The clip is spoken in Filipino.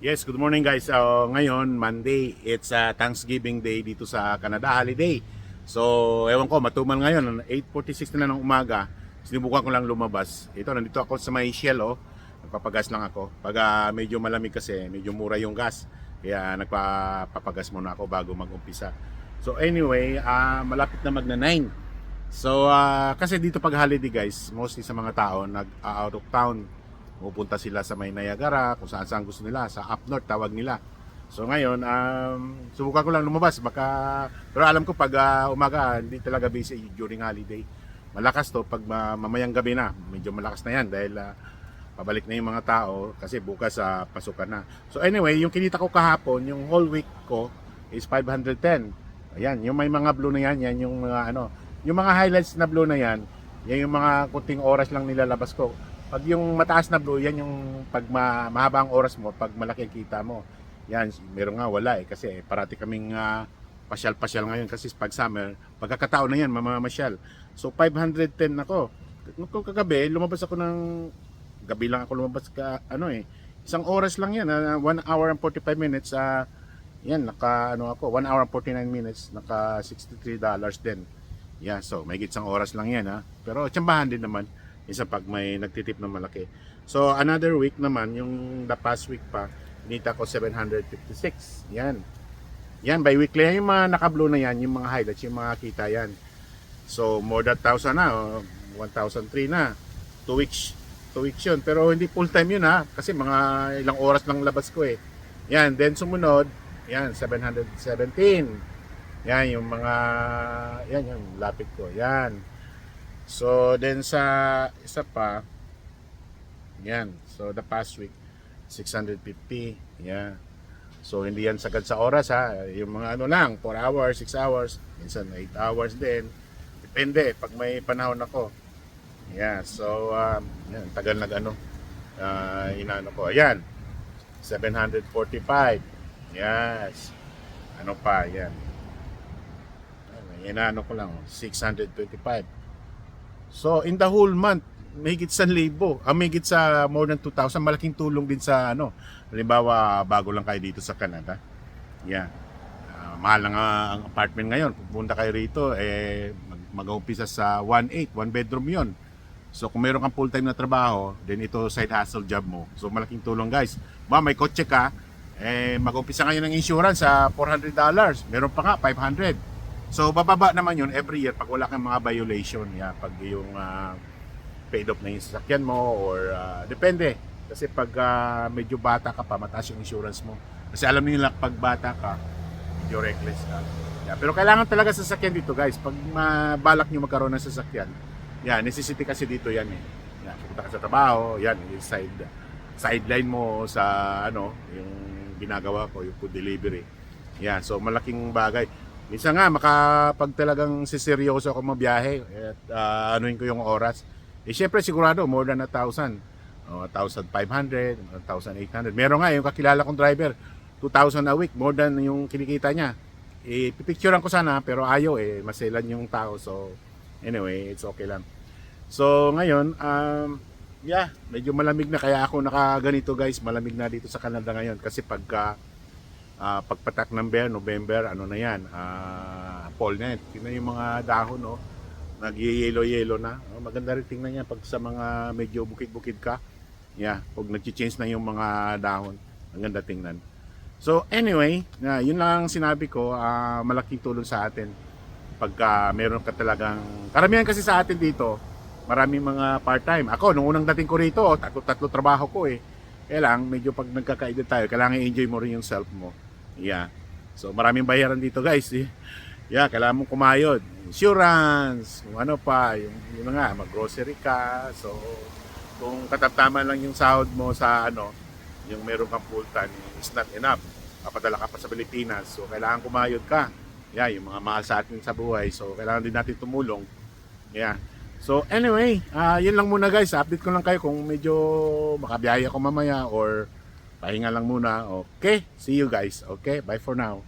Yes, good morning guys. Uh, ngayon, Monday, it's uh, Thanksgiving Day dito sa Canada, holiday. So, ewan ko, matumal ngayon, 8.46 na ng umaga. Sinubukan ko lang lumabas. Ito, nandito ako sa may Shell, oh. Nagpapagas lang ako. Pag ah, medyo malamig kasi, medyo mura yung gas. Kaya nagpapapagas muna ako bago mag-umpisa. So anyway, ah, malapit na magna 9. So, ah, kasi dito pag holiday guys, mostly sa mga tao, nag-out of town. Pupunta sila sa may Niagara, kung saan saan gusto nila, sa up north tawag nila. So ngayon, um, subukan ko lang lumabas, baka, pero alam ko pag ah, umaga, hindi talaga busy during holiday. Malakas to pag ma- mamayang gabi na, medyo malakas na yan dahil ah, pabalik na yung mga tao kasi bukas sa pasukan na. So anyway, yung kinita ko kahapon, yung whole week ko is 510. Ayan, yung may mga blue na yan, yan yung mga ano, yung mga highlights na blue na yan, yan yung mga kunting oras lang nilalabas ko. Pag yung mataas na blue, yan yung pag ma mahaba ang oras mo, pag malaki ang kita mo. Yan, meron nga wala eh kasi parati kaming ah, pasyal-pasyal ngayon kasi pag summer, pagkakataon na yan, mamamasyal. So 510 ako. Kung kagabi, lumabas ako ng gabi lang ako lumabas ka ano eh. Isang oras lang yan, 1 hour and 45 minutes. ah yan, naka ano ako, 1 hour and 49 minutes, naka 63 dollars din. Yeah, so may isang oras lang yan ha. Pero tsambahan din naman isa pag may nagtitip na malaki. So another week naman, yung the past week pa, nita ko 756. Yan. Yan, by weekly yan, yung mga naka-blue na yan, yung mga highlights, yung mga kita yan. So more than 1,000 na, oh, 1,003 na. 2 weeks, 2 weeks yun. Pero hindi full time yun ha, kasi mga ilang oras lang labas ko eh. Yan, then sumunod, yan, 717. Yan, yung mga, yan, yung lapit ko. Yan. So, then sa isa pa, yan. So, the past week, 650. Yeah. So, hindi yan sagad sa oras ha. Yung mga ano lang, 4 hours, 6 hours, minsan 8 hours din. Depende, pag may panahon ako. Yeah, so, um, yan, tagal nag ano, uh, inaano ko. Ayan, 745. Yes. Ano pa, yan. Inaano ko lang, 625. So, in the whole month, may higit sa libo, ah, may higit sa more than 2,000, malaking tulong din sa ano, halimbawa, bago lang kayo dito sa Canada. Yeah. Ah, mahal lang ah, ang apartment ngayon. Pupunta kayo rito, eh, mag- mag-umpisa sa 1.8, one bedroom yon. So, kung meron kang full-time na trabaho, then ito side hustle job mo. So, malaking tulong guys. Ma, may kotse ka, eh, mag-umpisa ngayon ng insurance sa $400. Meron pa nga, 500. So, bababa naman yun every year pag wala kang mga violation. Yeah, pag yung ah, paid off na yung sasakyan mo or ah, depende. Kasi pag ah, medyo bata ka pa, mataas yung insurance mo. Kasi alam nila pag bata ka, medyo reckless ka. Yeah, pero kailangan talaga sasakyan dito guys. Pag mabalak nyo magkaroon ng sasakyan, yan, necessity kasi dito yan eh. Yan, pupunta ka sa trabaho, yan, yung side, sideline mo sa ano, yung ginagawa ko, yung food delivery. Yan, so malaking bagay. Minsan nga, makapag talagang siseryoso ako mabiyahe at ah, anuin ko yung oras. Eh syempre sigurado, more than a thousand. Oh, 1,500, 1,800. Meron nga yung kakilala kong driver, 2,000 a week, more than yung kinikita niya. Eh, pipicturean ko sana, pero ayaw eh, maselan yung tao. So, anyway, it's okay lang. So, ngayon, um, yeah, medyo malamig na kaya ako nakaganito guys, malamig na dito sa Canada ngayon kasi pagka ah, pagpatak ng bear, November, ano na yan, ah, fall na yan. Tingnan yung mga dahon, no? Nag-yellow-yellow na. Oh, maganda rin tingnan yan pag sa mga medyo bukid-bukid ka. Yeah, pag nag-change na yung mga dahon, ang ganda tingnan. So anyway, na yun lang ang sinabi ko, ah, malaking tulong sa atin pagka meron ka talagang karamihan kasi sa atin dito, maraming mga part-time. Ako nung unang dating ko rito, tatlo-tatlo trabaho ko eh. Kaya lang medyo pag nagkakaedad tayo, kailangan i-enjoy mo rin yung self mo. Yeah. So maraming bayaran dito guys. Eh. Yeah, kailangan mong kumayod. Insurance, kung ano pa, yung, yun nga, mag-grocery ka. So, kung katataman lang yung sahod mo sa ano, yung meron kang full time is not enough. Papadala ka pa sa Pilipinas. So, kailangan kumayod ka. Yeah, yung mga mahal sa atin sa buhay. So, kailangan din natin tumulong. Yeah. So, anyway, ah yun lang muna guys. Update ko lang kayo kung medyo makabiyahe ako mamaya or pahinga lang muna. Okay? See you guys. Okay? Bye for now.